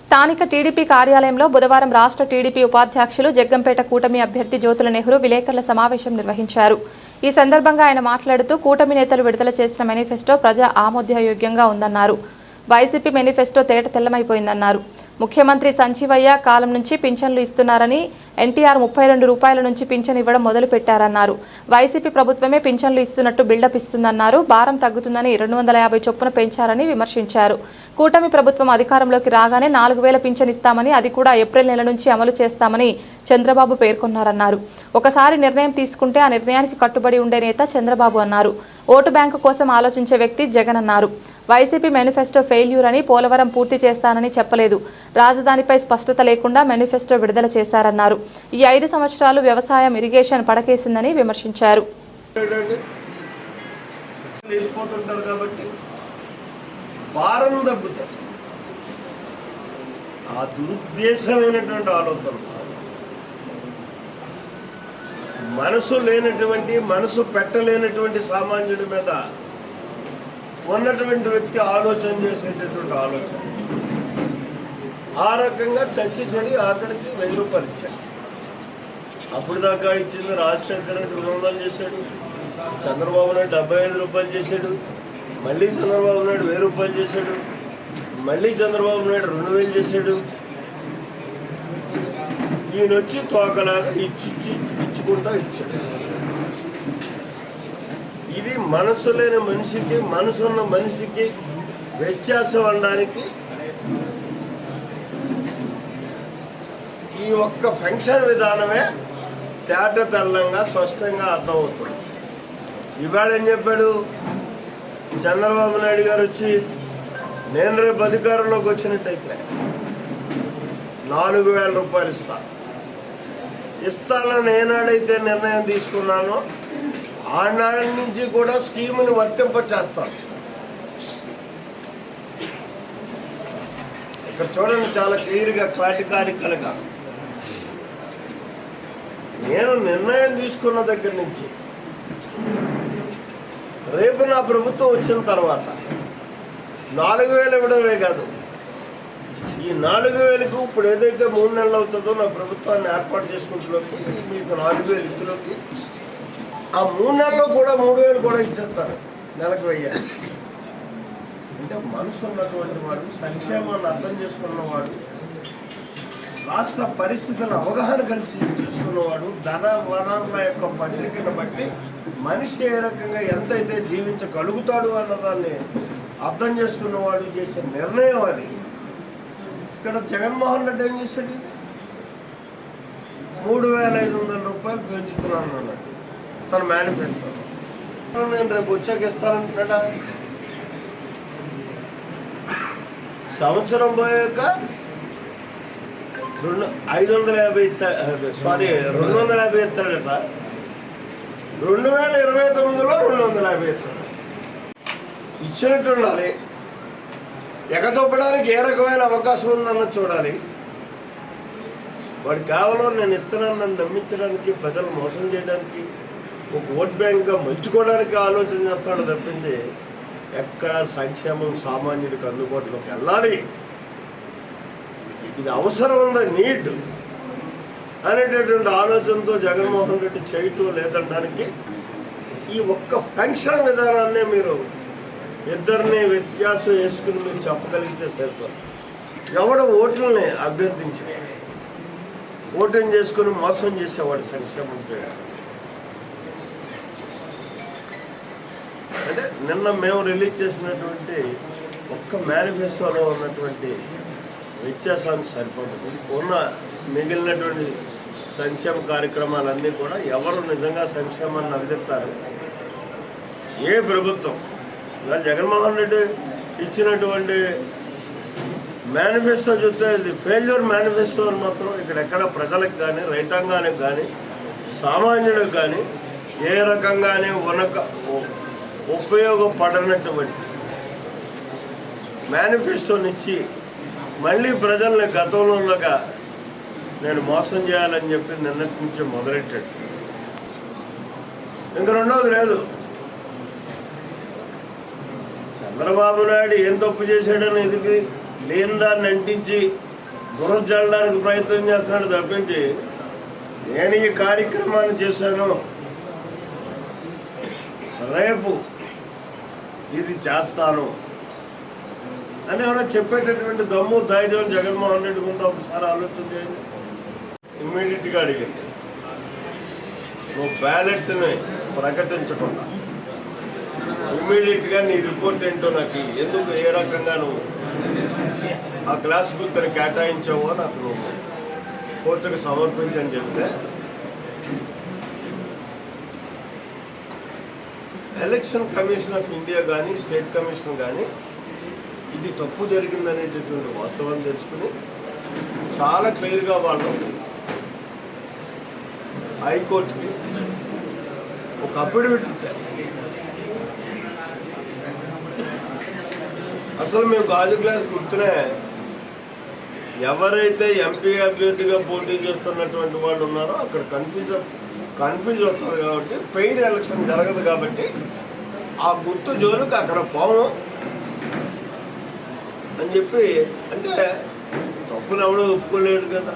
స్థానిక టీడీపీ కార్యాలయంలో బుధవారం రాష్ట్ర టీడీపీ ఉపాధ్యక్షులు జగ్గంపేట కూటమి అభ్యర్థి జ్యోతుల నెహ్రూ విలేకరుల సమావేశం నిర్వహించారు. ఈ సందర్భంగా ఆయన మాట్లాడుతూ కూటమి నేతలు విడుదల చేసిన మేనిఫెస్టో ప్రజా ఆమోదయోగ్యంగా ఉందన్నారు. వైసీపీ మేనిఫెస్టో తేట తెల్లమైపోయిందన్నారు. ముఖ్యమంత్రి సంజీవయ్య కాలం నుంచి పింఛన్లు ఇస్తున్నారని ఎన్టీఆర్ ముప్పై రెండు రూపాయల నుంచి పింఛన్ ఇవ్వడం మొదలు పెట్టారన్నారు వైసీపీ ప్రభుత్వమే పింఛన్లు ఇస్తున్నట్టు బిల్డప్ ఇస్తుందన్నారు. భారం తగ్గుతుందని రెండు వందల యాభై చొప్పున పెంచారని విమర్శించారు. కూటమి ప్రభుత్వం అధికారంలోకి రాగానే నాలుగు వేల పింఛన్ ఇస్తామని అది కూడా ఏప్రిల్ నెల నుంచి అమలు చేస్తామని చంద్రబాబు పేర్కొన్నారన్నారు. ఒకసారి నిర్ణయం తీసుకుంటే ఆ నిర్ణయానికి కట్టుబడి ఉండే నేత చంద్రబాబు అన్నారు. ఓటు బ్యాంకు కోసం ఆలోచించే వ్యక్తి జగన్ అన్నారు. వైసీపీ మేనిఫెస్టో ఫెయిల్యూర్ అని పోలవరం పూర్తి చేస్తానని చెప్పలేదు. రాజధానిపై స్పష్టత లేకుండా మేనిఫెస్టో విడుదల చేశారన్నారు. ఈ ఐదు సంవత్సరాలు వ్యవసాయం ఇరిగేషన్ పడకేసిందని విమర్శించారు. లేచిపోతుంటారు కాబట్టి భారం ఆ దురుద్దేశమైనటువంటి ఆలోచన మనసు లేనటువంటి మనసు పెట్టలేనటువంటి సామాన్యుడి మీద ఉన్నటువంటి వ్యక్తి ఆలోచన చేసేటటువంటి ఆలోచన. ఆ రకంగా చచ్చి చెడి ఆఖరికి వెయ్యి రూపాయలు ఇచ్చాడు. అప్పుడు దాకా ఇచ్చింది రాజశేఖర రెడ్డి రెండు వందలు చేశాడు. చంద్రబాబు నాయుడు డెబ్బై ఐదు రూపాయలు చేశాడు. మళ్ళీ చంద్రబాబు నాయుడు వెయ్యి రూపాయలు చేశాడు. మళ్ళీ చంద్రబాబు నాయుడు రెండు వేలు చేశాడు. ఈయన వచ్చి తోకలాగా ఇచ్చి ఇచ్చుకుంటా ఇచ్చాడు ఇది మనసు లేని మనిషికి మనసున్న మనిషికి వ్యత్యాసం అనడానికి ఈ ఒక్క ఫంక్షన్ విధానమే తేట తెల్లంగా స్పష్టంగా అర్థమవుతుంది. ఇవాళ ఏం చెప్పాడు? చంద్రబాబు నాయుడు గారు వచ్చి నేను రేపు అధికారంలోకి వచ్చినట్టయితే నాలుగు వేల రూపాయలు ఇస్తా. ఇస్తానని ఏనాడైతే నిర్ణయం తీసుకున్నానో ఆనాడు నుంచి కూడా స్కీముని వర్తింప చేస్తాను ఇక్కడ చూడండి చాలా క్లియర్గా క్లాటికారికలుగా నేను నిర్ణయం తీసుకున్న దగ్గర నుంచి రేపు నా ప్రభుత్వం వచ్చిన తర్వాత నాలుగు వేలు ఇవ్వడమే కాదు ఈ నాలుగు వేలకు ఇప్పుడు ఏదైతే మూడు నెలలు అవుతుందో నా ప్రభుత్వాన్ని ఏర్పాటు చేసుకుంటున్నప్పుడు మీకు నాలుగు వేలు ఇత్తులోకి ఆ మూడు నెలల్లో కూడా మూడు వేలు కూడా ఇచ్చేస్తారు నెలకు వెయ్యాలి అంటే మనసు ఉన్నటువంటి వాడు సంక్షేమాన్ని అర్థం చేసుకున్నవాడు రాష్ట్ర పరిస్థితుల అవగాహన కలిసి చేసుకున్నవాడు ధన వనరుల యొక్క పత్రికను బట్టి మనిషి ఏ రకంగా ఎంతైతే జీవించగలుగుతాడు అన్నదాన్ని అర్థం చేసుకున్నవాడు చేసే నిర్ణయం అది. ఇక్కడ జగన్మోహన్ రెడ్డి ఏం చేశాడు? మూడు వేల ఐదు వందల రూపాయలు పెంచుతున్నాను అన్నాడు. తన మేనిఫెస్టో నేను రేపు వచ్చాక ఇస్తానంటున్నాడా? సంవత్సరం పోయాక రెండు ఐదు వందల యాభై సారీ రెండు వందల యాభై ఇస్తాడట రెండు వేల ఇరవై తొమ్మిదిలో రెండు వందల యాభై ఇస్తాడు ఇచ్చినట్టు ఉండాలి ఎగదొబ్బడానికి ఏ రకమైన అవకాశం ఉందన్న చూడాలి. వాడు కేవలం నేను ఇస్తున్నాను నన్ను నమ్మించడానికి ప్రజలు మోసం చేయడానికి ఒక ఓట్ బ్యాంక్గా మలుచుకోవడానికి ఆలోచన చేస్తాడు తప్పించి ఎక్కడ సంక్షేమం సామాన్యుడికి అందుబాటులోకి వెళ్ళాలి. ఇది అవసరం ఉంది? నీడ్. అనేటటువంటి ఆలోచనతో జగన్మోహన్ రెడ్డి చేయటం లేదనడానికి ఈ ఒక్క పెన్షన్ విధానాన్నే మీరు ఇద్దరిని వ్యత్యాసం వేసుకుని మీరు చెప్పగలిగితే సరిపోదు. ఎవడు ఓట్లని అభ్యర్థించి ఓటింగ్ చేసుకుని మోసం చేసేవాడు సంక్షేమం చేయాలి. అంటే నిన్న మేము రిలీజ్ చేసినటువంటి ఒక్క మేనిఫెస్టోలో ఉన్నటువంటి వ్యత్యాసానికి సరిపోతుంది ఉన్న మిగిలినటువంటి సంక్షేమ కార్యక్రమాలన్నీ కూడా ఎవరు నిజంగా సంక్షేమాన్ని అందిస్తారు? ఏ ప్రభుత్వం? ఇవాళ జగన్మోహన్ రెడ్డి ఇచ్చినటువంటి మేనిఫెస్టో చూస్తే ఇది ఫెయిల్యూర్ మేనిఫెస్టో అని మాత్రం ఇక్కడ ఎక్కడ ప్రజలకు కానీ రైతాంగానికి కానీ సామాన్యుడికి కానీ ఏ రకంగానే ఉనక ఉపయోగపడనటువంటి మేనిఫెస్టోనిచ్చి మళ్ళీ ప్రజల్ని గతంలోగా నేను మోసం చేయాలని చెప్పి నిన్నటి నుంచి మొదలెట్టాడు. ఇంక రెండోది లేదు. చంద్రబాబు నాయుడు ఏం తప్పు చేశాడని ఎదిగి లేని దాన్ని అంటించి బురద జల్లడానికి ప్రయత్నం చేస్తున్నాడు తప్పించి నేను ఈ కార్యక్రమాన్ని చేశాను. రేపు ఇది చేస్తాను. అని ఏమైనా చెప్పేటటువంటి దమ్ము ధైర్యం జగన్మోహన్ రెడ్డి ముందు ఒకసారి ఆలోచన చేయండి. ఇమ్మీడియట్గా అడిగింది నువ్వు బ్యాలెట్ని ప్రకటించకుండా ఇమ్మీడియట్గా నీ రిపోర్ట్ ఏంటో నాకు ఎందుకు ఏ రకంగా నువ్వు ఆ క్లాస్ గుర్తుని కేటాయించావో నాకు నువ్వు కోర్టుకు సమర్పించని చెప్తే? ఎలక్షన్ కమిషన్ ఆఫ్ ఇండియా కానీ స్టేట్ కమిషన్ కానీ ఇది తప్పు జరిగిందనేటటువంటి వాస్తవాన్ని తెలుసుకుని చాలా క్లియర్గా వాళ్ళు హైకోర్టుకి ఒక అఫిడవిట్ ఇచ్చారు. అసలు మేము గాజు గ్లాస్ గుర్తునే. ఎవరైతే ఎంపీ అభ్యర్థిగా పోటీ చేస్తున్నటువంటి వాళ్ళు ఉన్నారో అక్కడ కన్ఫ్యూజ్ కన్ఫ్యూజ్ అవుతారు కాబట్టి పెయిడ్ ఎలక్షన్ జరగదు కాబట్టి ఆ గుర్తు జోలికి అక్కడ పోము. అని చెప్పి అంటే తప్పులు ఎవడో ఒప్పుకోలేడు కదా.